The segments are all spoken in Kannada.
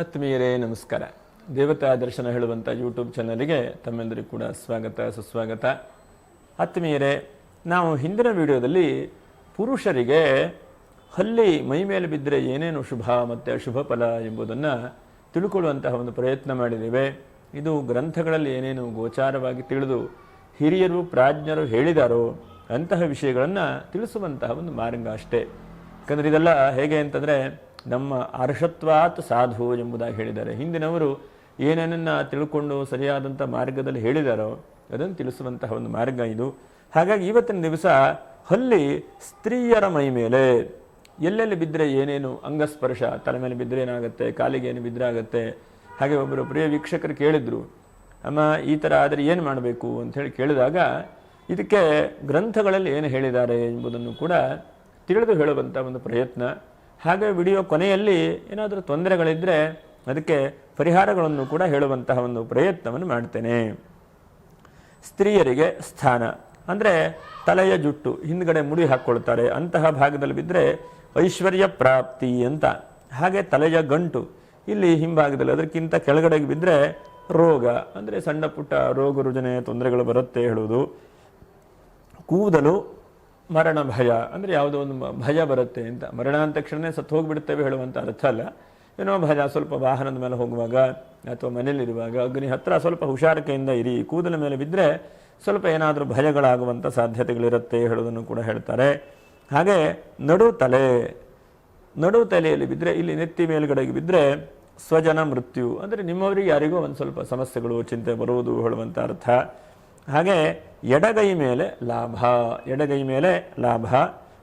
ಆತ್ಮೀಯರೇ, ನಮಸ್ಕಾರ. ದೇವತಾ ದರ್ಶನ ಹೇಳುವಂಥ ಯೂಟ್ಯೂಬ್ ಚಾನಲ್ಗೆ ತಮ್ಮೆಲ್ಲರಿಗೂ ಕೂಡ ಸ್ವಾಗತ, ಸುಸ್ವಾಗತ. ಆತ್ಮೀಯರೇ, ನಾವು ಹಿಂದಿನ ವಿಡಿಯೋದಲ್ಲಿ ಪುರುಷರಿಗೆ ಹಲ್ಲಿ ಮೈ ಮೇಲೆ ಬಿದ್ದರೆ ಏನೇನು ಶುಭ ಮತ್ತು ಅಶುಭ ಫಲ ಎಂಬುದನ್ನು ತಿಳ್ಕೊಳ್ಳುವಂತಹ ಒಂದು ಪ್ರಯತ್ನ ಮಾಡಿದ್ದೇವೆ. ಇದು ಗ್ರಂಥಗಳಲ್ಲಿ ಏನೇನು ಗೋಚಾರವಾಗಿ ತಿಳಿದು ಹಿರಿಯರು, ಪ್ರಾಜ್ಞರು ಹೇಳಿದಾರೋ ಅಂತಹ ವಿಷಯಗಳನ್ನು ತಿಳಿಸುವಂತಹ ಒಂದು ಮಾರ್ಗ ಅಷ್ಟೇ. ಯಾಕಂದರೆ ಇದೆಲ್ಲ ಹೇಗೆ ಅಂತಂದರೆ ನಮ್ಮ ಅರ್ಷತ್ವಾತ್ ಸಾಧು ಎಂಬುದಾಗಿ ಹೇಳಿದ್ದಾರೆ. ಹಿಂದಿನವರು ಏನೇನನ್ನ ತಿಳ್ಕೊಂಡು ಸರಿಯಾದಂಥ ಮಾರ್ಗದಲ್ಲಿ ಹೇಳಿದಾರೋ ಅದನ್ನು ತಿಳಿಸುವಂತಹ ಒಂದು ಮಾರ್ಗ ಇದು. ಹಾಗಾಗಿ ಇವತ್ತಿನ ದಿವಸ ಹಲ್ಲಿ ಸ್ತ್ರೀಯರ ಮೈ ಮೇಲೆ. ಎಲ್ಲೆಲ್ಲಿ ಬಿದ್ದರೆ ಏನೇನು ಅಂಗಸ್ಪರ್ಶ, ತಲೆ ಮೇಲೆ ಬಿದ್ದರೆ ಏನಾಗುತ್ತೆ, ಕಾಲಿಗೆ ಏನು ಬಿದ್ದರೆ ಆಗುತ್ತೆ? ಹಾಗೆ ಒಬ್ಬರು ಪ್ರಿಯ ವೀಕ್ಷಕರು ಕೇಳಿದರು, ಅಮ್ಮ, ಈ ಥರ ಆದರೆ ಏನು ಮಾಡಬೇಕು? ಅಂತ ಹೇಳಿ ಕೇಳಿದಾಗ, ಇದಕ್ಕೆ ಗ್ರಂಥಗಳಲ್ಲಿ ಏನು ಹೇಳಿದ್ದಾರೆ ಎಂಬುದನ್ನು ಕೂಡ ತಿಳಿದು ಹೇಳುವಂಥ ಒಂದು ಪ್ರಯತ್ನ. ಹಾಗೆ ವಿಡಿಯೋ ಕೊನೆಯಲ್ಲಿ ಏನಾದರೂ ತೊಂದರೆಗಳಿದ್ದರೆ ಅದಕ್ಕೆ ಪರಿಹಾರಗಳನ್ನು ಕೂಡ ಹೇಳುವಂತಹ ಒಂದು ಪ್ರಯತ್ನವನ್ನು ಮಾಡ್ತೇನೆ. ಸ್ತ್ರೀಯರಿಗೆ ಸ್ಥಾನ. ಅಂದರೆ ತಲೆಯ ಜುಟ್ಟು, ಹಿಂದ್ಗಡೆ ಮುಡಿ ಹಾಕ್ಕೊಳ್ತಾರೆ. ಅಂತಹ ಭಾಗದಲ್ಲಿ ಬಿದ್ದರೆ ಐಶ್ವರ್ಯ ಪ್ರಾಪ್ತಿ ಅಂತ. ಹಾಗೆ ತಲೆಯ ಗಂಟು, ಇಲ್ಲಿ ಹಿಂಭಾಗದಲ್ಲಿ ಅದಕ್ಕಿಂತ ಕೆಳಗಡೆಗೆ ಬಿದ್ದರೆ ರೋಗ. ಅಂದರೆ ಸಣ್ಣ ಪುಟ್ಟ ರೋಗ ರುಜನೆ ತೊಂದರೆಗಳು ಬರುತ್ತೆ ಹೇಳುವುದು. ಕೂದಲು ಮರಣ ಭಯ ಅಂದರೆ ಯಾವುದೋ ಒಂದು ಭಯ ಬರುತ್ತೆ ಅಂತ. ಮರಣ ಅಂದ ತಕ್ಷಣ ಸತ್ತು ಹೋಗಿಬಿಡ್ತೇವೆ ಹೇಳುವಂಥ ಅರ್ಥ ಅಲ್ಲ. ಏನೋ ಭಯ, ಸ್ವಲ್ಪ ವಾಹನದ ಮೇಲೆ ಹೋಗುವಾಗ ಅಥವಾ ಮನೆಯಲ್ಲಿರುವಾಗ ಅಗ್ನಿ ಹತ್ತಿರ ಸ್ವಲ್ಪ ಹುಷಾರಿಕೆಯಿಂದ ಇರಿ, ಕೂದಲ ಮೇಲೆ ಬಿದ್ದರೆ ಸ್ವಲ್ಪ ಏನಾದರೂ ಭಯಗಳಾಗುವಂಥ ಸಾಧ್ಯತೆಗಳಿರುತ್ತೆ ಹೇಳೋದನ್ನು ಕೂಡ ಹೇಳ್ತಾರೆ. ಹಾಗೆ ನಡು ತಲೆ, ನಡು ತಲೆಯಲ್ಲಿ ಬಿದ್ದರೆ ಇಲ್ಲಿ ನೆತ್ತಿ ಮೇಲುಗಡೆಗೆ ಬಿದ್ದರೆ ಸ್ವಜನ ಮೃತ್ಯು. ಅಂದರೆ ನಿಮ್ಮವರಿಗೆ ಯಾರಿಗೂ ಒಂದು ಸ್ವಲ್ಪ ಸಮಸ್ಯೆಗಳು, ಚಿಂತೆ ಬರುವುದು ಹೇಳುವಂಥ ಅರ್ಥ. ಹಾಗೆ ಎಡಗೈ ಮೇಲೆ ಲಾಭ, ಎಡಗೈ ಮೇಲೆ ಲಾಭ,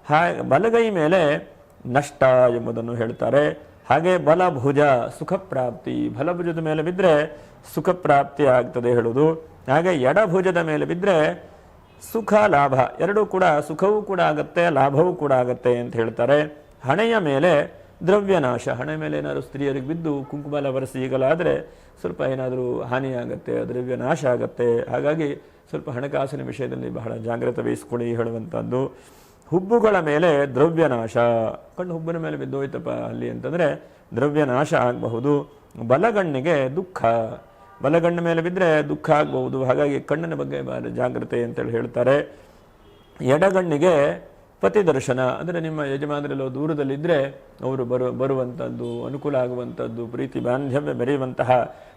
ಹಾಗೆ ಬಲಗೈ ಮೇಲೆ ನಷ್ಟ ಎಂಬುದನ್ನು ಹೇಳ್ತಾರೆ. ಹಾಗೆ ಬಲಭುಜ ಸುಖ ಪ್ರಾಪ್ತಿ ಬಲಭುಜದ ಮೇಲೆ ಬಿದ್ದರೆ ಸುಖ ಪ್ರಾಪ್ತಿ ಆಗ್ತದೆ ಹೇಳುವುದು. ಹಾಗೆ ಎಡಭುಜದ ಮೇಲೆ ಬಿದ್ದರೆ ಸುಖ, ಲಾಭ, ಎರಡೂ ಕೂಡ ಸುಖವೂ ಕೂಡ ಆಗತ್ತೆ, ಲಾಭವೂ ಕೂಡ ಆಗತ್ತೆ ಅಂತ ಹೇಳ್ತಾರೆ. ಹಣೆಯ ಮೇಲೆ ದ್ರವ್ಯನಾಶ, ಹಣೆ ಮೇಲೆ ಏನಾದರೂ ಸ್ತ್ರೀಯರಿಗೆ ಬಿದ್ದು ಕುಂಕುಮಲ ಬರೆಸಿ ಈಗಲಾದರೆ ಸ್ವಲ್ಪ ಏನಾದರೂ ಹಾನಿಯಾಗತ್ತೆ ದ್ರವ್ಯ ನಾಶ ಆಗತ್ತೆ. ಹಾಗಾಗಿ ಸ್ವಲ್ಪ ಹಣಕಾಸಿನ ವಿಷಯದಲ್ಲಿ ಬಹಳ ಜಾಗ್ರತೆ ವಹಿಸ್ಕೊಳ್ಳಿ ಹೇಳುವಂಥದ್ದು. ಹುಬ್ಬುಗಳ ಮೇಲೆ ದ್ರವ್ಯನಾಶ. ಕಣ್ಣು ಹುಬ್ಬಿನ ಮೇಲೆ ಬಿದ್ದೋಯ್ತಪ್ಪ ಅಲ್ಲಿ ಅಂತಂದರೆ ದ್ರವ್ಯನಾಶ ಆಗಬಹುದು, ಬಲಗಣ್ಣಿಗೆ ದುಃಖ. ಬಲಗಣ್ಣ ಮೇಲೆ ಬಿದ್ದರೆ ದುಃಖ ಆಗಬಹುದು. ಹಾಗಾಗಿ ಕಣ್ಣಿನ ಬಗ್ಗೆ ಬಹಳ ಜಾಗ್ರತೆ ಅಂತೇಳಿ ಹೇಳ್ತಾರೆ. ಎಡಗಣ್ಣಿಗೆ ಪತಿ ದರ್ಶನ, ಅಂದರೆ ನಿಮ್ಮ ಯಜಮಾನರೆಲ್ಲೋ ದೂರದಲ್ಲಿದ್ದರೆ ಅವರು ಬರು ಬರುವಂಥದ್ದು ಅನುಕೂಲ ಆಗುವಂಥದ್ದು ಪ್ರೀತಿ ಬಾಂಧವ್ಯ ಬೆರೆಯುವಂತಹ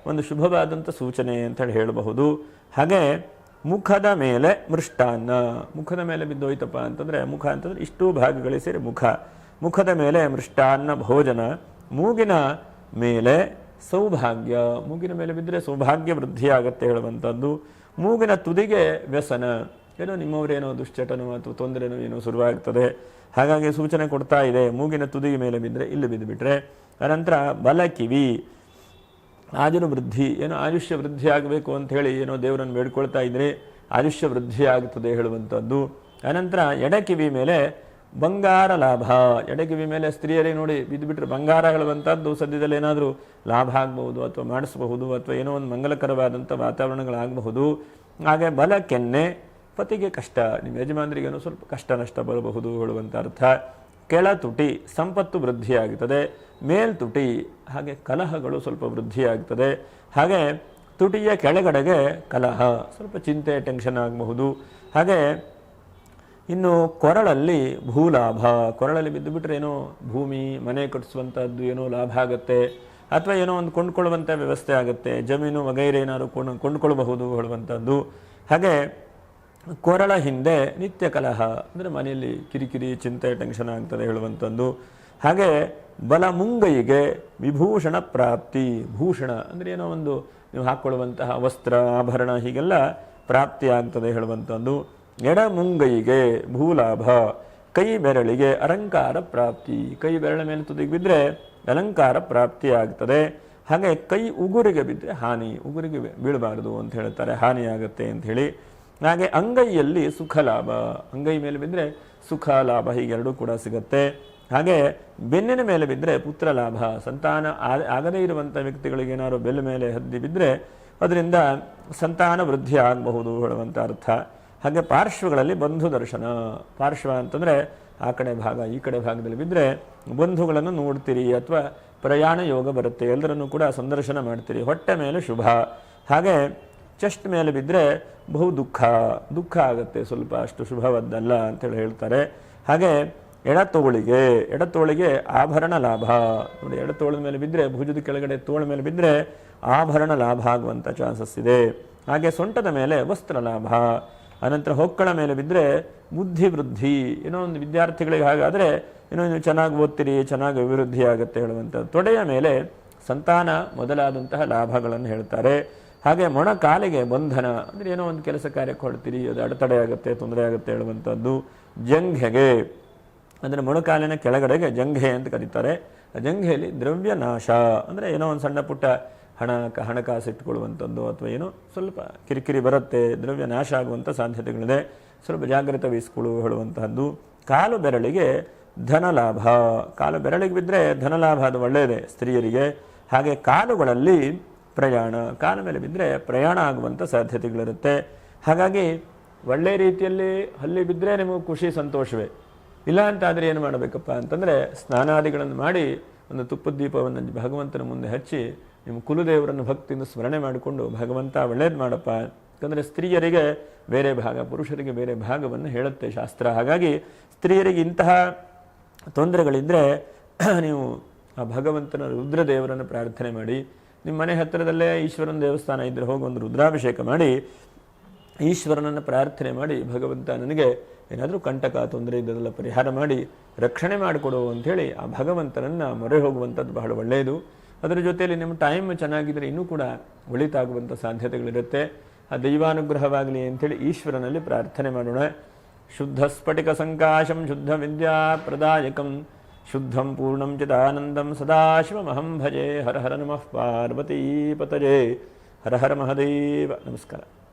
ಒಂದು ಶುಭವಾದಂಥ ಸೂಚನೆ ಅಂತೇಳಿ ಹೇಳಬಹುದು. ಹಾಗೆ ಮುಖದ ಮೇಲೆ ಮೃಷ್ಟಾನ್ನ, ಮುಖದ ಮೇಲೆ ಬಿದ್ದೋಯ್ತಪ್ಪ ಅಂತಂದರೆ ಮುಖ ಅಂತಂದರೆ ಇಷ್ಟೂ ಭಾಗಗಳೇ ಸೇರಿ ಮುಖ. ಮುಖದ ಮೇಲೆ ಮೃಷ್ಟಾನ್ನ ಭೋಜನ, ಮೂಗಿನ ಮೇಲೆ ಸೌಭಾಗ್ಯ, ಮೂಗಿನ ಮೇಲೆ ಬಿದ್ದರೆ ಸೌಭಾಗ್ಯ ವೃದ್ಧಿಯಾಗತ್ತೆ ಹೇಳುವಂಥದ್ದು ಮೂಗಿನ ತುದಿಗೆ ವ್ಯಸನ ಏನೋ ನಿಮ್ಮವರೇನೋ ದುಶ್ಚಟನೋ ಅಥವಾ ತೊಂದರೆನೋ ಏನೋ ಶುರುವಾಗ್ತದೆ. ಹಾಗಾಗಿ ಸೂಚನೆ ಕೊಡ್ತಾ ಇದೆ, ಮೂಗಿನ ತುದಿಗೆ ಮೇಲೆ ಬಿದ್ದರೆ ಇಲ್ಲಿ ಬಿದ್ದುಬಿಟ್ರೆ. ಅನಂತರ ಬಲ ಕಿವಿ ಆಜನು ವೃದ್ಧಿ, ಏನೋ ಆಯುಷ್ಯ ವೃದ್ಧಿ ಆಗಬೇಕು ಅಂತ ಹೇಳಿ ಏನೋ ದೇವರನ್ನು ಬೇಡ್ಕೊಳ್ತಾ ಇದ್ರೆ ಆಯುಷ್ಯ ವೃದ್ಧಿ ಆಗ್ತದೆ ಹೇಳುವಂಥದ್ದು. ಅನಂತರ ಎಡಕಿವಿ ಮೇಲೆ ಬಂಗಾರ ಲಾಭ. ಎಡಕಿವಿ ಮೇಲೆ ಸ್ತ್ರೀಯರೇ ನೋಡಿ ಬಿದ್ದುಬಿಟ್ರೆ ಬಂಗಾರ ಹೇಳುವಂಥದ್ದು ಸದ್ಯದಲ್ಲಿ ಏನಾದರೂ ಲಾಭ ಆಗಬಹುದು ಅಥವಾ ಮಾಡಿಸಬಹುದು ಅಥವಾ ಏನೋ ಒಂದು ಮಂಗಲಕರವಾದಂಥ ವಾತಾವರಣಗಳಾಗಬಹುದು. ಹಾಗೆ ಬಲ ಕೆನ್ನೆ ಪತಿಗೆ ಕಷ್ಟ, ನಿಮ್ಮ ಯಜಮಾನರಿಗೇನೋ ಸ್ವಲ್ಪ ಕಷ್ಟ ನಷ್ಟ ಬರಬಹುದು ಹೇಳುವಂಥ ಅರ್ಥ. ಕೆಳ ತುಟಿ ಸಂಪತ್ತು ವೃದ್ಧಿಯಾಗುತ್ತದೆ ಮೇಲ್ತುಟಿ ಹಾಗೆ ಕಲಹಗಳು ಸ್ವಲ್ಪ ವೃದ್ಧಿಯಾಗ್ತದೆ. ಹಾಗೆ ತುಟಿಯ ಕೆಳಗಡೆಗೆ ಕಲಹ, ಸ್ವಲ್ಪ ಚಿಂತೆ, ಟೆನ್ಷನ್ ಆಗಬಹುದು. ಹಾಗೆ ಇನ್ನು ಕೊರಳಲ್ಲಿ ಭೂಲಾಭ, ಕೊರಳಲ್ಲಿ ಬಿದ್ದು ಬಿಟ್ಟರೆ ಏನೋ ಭೂಮಿ, ಮನೆ ಕಟ್ಟಿಸುವಂಥದ್ದು ಏನೋ ಲಾಭ ಆಗುತ್ತೆ, ಅಥವಾ ಏನೋ ಒಂದು ಕೊಂಡ್ಕೊಳ್ಳುವಂಥ ವ್ಯವಸ್ಥೆ ಆಗುತ್ತೆ, ಜಮೀನು ವಗೈರೆ ಏನಾದರೂ ಕೊಂಡು, ಕೊಂಡ್ಕೊಳ್ಬಹುದು ಹೇಳುವಂಥದ್ದು ಹಾಗೆ ಕೊರಳ ಹಿಂದೆ ನಿತ್ಯ ಕಲಹ, ಅಂದರೆ ಮನೆಯಲ್ಲಿ ಕಿರಿಕಿರಿ, ಚಿಂತೆ, ಟೆನ್ಷನ್ ಆಗ್ತದೆ ಹೇಳುವಂಥದ್ದು. ಹಾಗೆ ಬಲ ಮುಂಗೈಗೆ ವಿಭೂಷಣ ಪ್ರಾಪ್ತಿ, ಭೂಷಣ ಅಂದರೆ ಏನೋ ಒಂದು ನೀವು ಹಾಕ್ಕೊಳ್ಳುವಂತಹ ವಸ್ತ್ರ, ಆಭರಣ, ಹೀಗೆಲ್ಲ ಪ್ರಾಪ್ತಿ ಆಗ್ತದೆ ಹೇಳುವಂಥದ್ದು. ಎಡ ಮುಂಗೈಗೆ ಭೂಲಾಭ, ಕೈ ಬೆರಳಿಗೆ ಅಲಂಕಾರ ಪ್ರಾಪ್ತಿ. ಕೈ ಬೆರಳ ಮೇಲೆ ತುದಿಗೆ ಬಿದ್ದರೆ ಅಲಂಕಾರ ಪ್ರಾಪ್ತಿ ಆಗ್ತದೆ. ಹಾಗೆ ಕೈ ಉಗುರಿಗೆ ಬಿದ್ದರೆ ಹಾನಿ, ಉಗುರಿಗೆ ಬೀಳಬಾರದು ಅಂತ ಹೇಳ್ತಾರೆ, ಹಾನಿಯಾಗುತ್ತೆ ಅಂತ ಹೇಳಿ. ಹಾಗೆ ಅಂಗೈಯಲ್ಲಿ ಸುಖ ಲಾಭ. ಅಂಗೈ ಮೇಲೆ ಬಿದ್ದರೆ ಸುಖ ಲಾಭ ಹೀಗೆರಡೂ ಕೂಡ ಸಿಗುತ್ತೆ. ಹಾಗೆ ಬೆನ್ನಿನ ಮೇಲೆ ಬಿದ್ದರೆ ಪುತ್ರ ಲಾಭ. ಸಂತಾನ ಆಗದೇ ಇರುವಂಥ ವ್ಯಕ್ತಿಗಳಿಗೆ ಏನಾದ್ರು ಬೆಲ್ಲ ಮೇಲೆ ಹದ್ದಿ ಬಿದ್ದರೆ ಅದರಿಂದ ಸಂತಾನ ವೃದ್ಧಿ ಆಗಬಹುದು ಹೇಳುವಂಥ ಅರ್ಥ. ಹಾಗೆ ಪಾರ್ಶ್ವಗಳಲ್ಲಿ ಬಂಧು ದರ್ಶನ. ಪಾರ್ಶ್ವ ಅಂತಂದರೆ ಆ ಕಡೆ ಭಾಗ, ಈ ಕಡೆ ಭಾಗದಲ್ಲಿ ಬಿದ್ದರೆ ಬಂಧುಗಳನ್ನು ನೋಡ್ತೀರಿ ಅಥವಾ ಪ್ರಯಾಣ ಯೋಗ ಬರುತ್ತೆ. ಎಲ್ಲರನ್ನೂ ಕೂಡ ಸಂದರ್ಶನ ಮಾಡ್ತೀರಿ. ಹೊಟ್ಟೆ ಮೇಲೆ ಶುಭ. ಹಾಗೆ ಚೆಸ್ಟ್ ಮೇಲೆ ಬಿದ್ದರೆ ಬಹು ದುಃಖ. ದುಃಖ ಆಗುತ್ತೆ ಸ್ವಲ್ಪ ಅಷ್ಟು ಶುಭವದ್ದಲ್ಲ ಅಂತೇಳಿ ಹೇಳ್ತಾರೆ. ಹಾಗೆ ಎಡತೋಳಿಗೆ ಎಡತೋಳಿಗೆ ಆಭರಣ ಲಾಭ. ನೋಡಿ, ಎಡತೋಳದ ಮೇಲೆ ಬಿದ್ದರೆ ಭುಜದ ಕೆಳಗಡೆ ತೋಳ ಮೇಲೆ ಬಿದ್ದರೆ ಆಭರಣ ಲಾಭ ಆಗುವಂಥ ಚಾನ್ಸಸ್ ಇದೆ. ಹಾಗೆ ಸೊಂಟದ ಮೇಲೆ ವಸ್ತ್ರ ಲಾಭ. ಅನಂತರ ಹೊಕ್ಕಳ ಮೇಲೆ ಬಿದ್ದರೆ ಬುದ್ಧಿ ವೃದ್ಧಿ. ಏನೋ ಒಂದು ವಿದ್ಯಾರ್ಥಿಗಳಿಗೆ ಹಾಗಾದರೆ ಏನೋ ನೀವು ಚೆನ್ನಾಗಿ ಓದ್ತೀರಿ, ಚೆನ್ನಾಗಿ ಅಭಿವೃದ್ಧಿ ಆಗುತ್ತೆ ಹೇಳುವಂಥದ್ದು. ತೊಡೆಯ ಮೇಲೆ ಸಂತಾನ ಮೊದಲಾದಂತಹ ಲಾಭಗಳನ್ನು ಹೇಳ್ತಾರೆ. ಹಾಗೆ ಮೊಣಕಾಲಿಗೆ ಬಂಧನ ಅಂದರೆ ಏನೋ ಒಂದು ಕೆಲಸ ಕಾರ್ಯಕ್ಕೆ ಹೊಡ್ತೀರಿ ಅದು ಅಡೆತಡೆ ಆಗುತ್ತೆ, ತೊಂದರೆ ಆಗುತ್ತೆ ಹೇಳುವಂಥದ್ದು ಜಂಘೆಗೆ. ಅಂದರೆ ಮೊಣಕಾಲಿನ ಕೆಳಗಡೆಗೆ ಜಂಘೆ ಅಂತ ಕರೀತಾರೆ. ಆ ಜಂಘೆಯಲ್ಲಿ ದ್ರವ್ಯ ನಾಶ ಅಂದರೆ ಏನೋ ಒಂದು ಸಣ್ಣ ಪುಟ್ಟ ಹಣ ಹಣಕಾಸು ಇಟ್ಕೊಳ್ಳುವಂಥದ್ದು ಅಥವಾ ಏನೋ ಸ್ವಲ್ಪ ಕಿರಿಕಿರಿ ಬರುತ್ತೆ ದ್ರವ್ಯ ನಾಶ ಆಗುವಂಥ ಸಾಧ್ಯತೆಗಳಿದೆ. ಸ್ವಲ್ಪ ಜಾಗ್ರತೆ ವಹಿಸ್ಕೊಳ್ಳು ಹೇಳುವಂತಹದ್ದು. ಕಾಲು ಬೆರಳಿಗೆ ಧನಲಾಭ. ಕಾಲು ಬೆರಳಿಗೆ ಬಿದ್ದರೆ ಧನಲಾಭ ಅದು ಒಳ್ಳೆಯದೇ ಸ್ತ್ರೀಯರಿಗೆ. ಹಾಗೆ ಕಾಲುಗಳಲ್ಲಿ ಪ್ರಯಾಣ ಕಾಲ ಮೇಲೆ ಬಿದ್ದರೆ ಪ್ರಯಾಣ ಆಗುವಂಥ ಸಾಧ್ಯತೆಗಳಿರುತ್ತೆ. ಹಾಗಾಗಿ ಒಳ್ಳೆ ರೀತಿಯಲ್ಲಿ ಹಲ್ಲಿ ಬಿದ್ದರೆ ನಿಮಗೆ ಖುಷಿ, ಸಂತೋಷವೇ. ಇಲ್ಲ ಅಂತಾದರೆ ಏನು ಮಾಡಬೇಕಪ್ಪ ಅಂತಂದರೆ ಸ್ನಾನಾದಿಗಳನ್ನು ಮಾಡಿ ಒಂದು ತುಪ್ಪದ ದೀಪವನ್ನು ಭಗವಂತನ ಮುಂದೆ ಹಚ್ಚಿ ನಿಮ್ಮ ಕುಲದೇವರನ್ನು ಭಕ್ತಿಯಿಂದ ಸ್ಮರಣೆ ಮಾಡಿಕೊಂಡು, ಭಗವಂತ ಒಳ್ಳೇದು ಮಾಡಪ್ಪ ಯಾಕಂದರೆ ಸ್ತ್ರೀಯರಿಗೆ ಬೇರೆ ಭಾಗ, ಪುರುಷರಿಗೆ ಬೇರೆ ಭಾಗವನ್ನು ಹೇಳುತ್ತೆ ಶಾಸ್ತ್ರ. ಹಾಗಾಗಿ ಸ್ತ್ರೀಯರಿಗೆ ಇಂತಹ ತೊಂದರೆಗಳಿದ್ದರೆ ನೀವು ಆ ಭಗವಂತನ ರುದ್ರದೇವರನ್ನು ಪ್ರಾರ್ಥನೆ ಮಾಡಿ ನಿಮ್ಮ ಮನೆ ಹತ್ತಿರದಲ್ಲೇ ಈಶ್ವರನ ದೇವಸ್ಥಾನ ಇದ್ದರೆ ಹೋಗಿ ಒಂದು ರುದ್ರಾಭಿಷೇಕ ಮಾಡಿ, ಈಶ್ವರನನ್ನು ಪ್ರಾರ್ಥನೆ ಮಾಡಿ, ಭಗವಂತ ನನಗೆ ಏನಾದರೂ ಕಂಟಕ ತೊಂದರೆ ಇದ್ದದೆಲ್ಲ ಪರಿಹಾರ ಮಾಡಿ, ರಕ್ಷಣೆ ಮಾಡಿಕೊಡು ಅಂಥೇಳಿ ಆ ಭಗವಂತನನ್ನು ಮೊರೆ ಹೋಗುವಂಥದ್ದು ಬಹಳ ಒಳ್ಳೆಯದು. ಅದರ ಜೊತೆಯಲ್ಲಿ ನಿಮ್ಮ ಟೈಮ್ ಚೆನ್ನಾಗಿದ್ದರೆ ಇನ್ನೂ ಕೂಡ ಒಳಿತಾಗುವಂಥ ಸಾಧ್ಯತೆಗಳಿರುತ್ತೆ. ಆ ದೈವಾನುಗ್ರಹವಾಗಲಿ ಅಂಥೇಳಿ ಈಶ್ವರನಲ್ಲಿ ಪ್ರಾರ್ಥನೆ ಮಾಡೋಣ. ಶುದ್ಧ ಸ್ಫಟಿಕ ಸಂಕಾಶಂ ಶುದ್ಧ ವಿದ್ಯಾ ಪ್ರದಾಯಕಂ శుద్ధం పూర్ణం చిదానందం సదాశివమహం భజే. హర హర నమ. పార్వతీపతజే హర హర మహదేవ. నమస్కారం.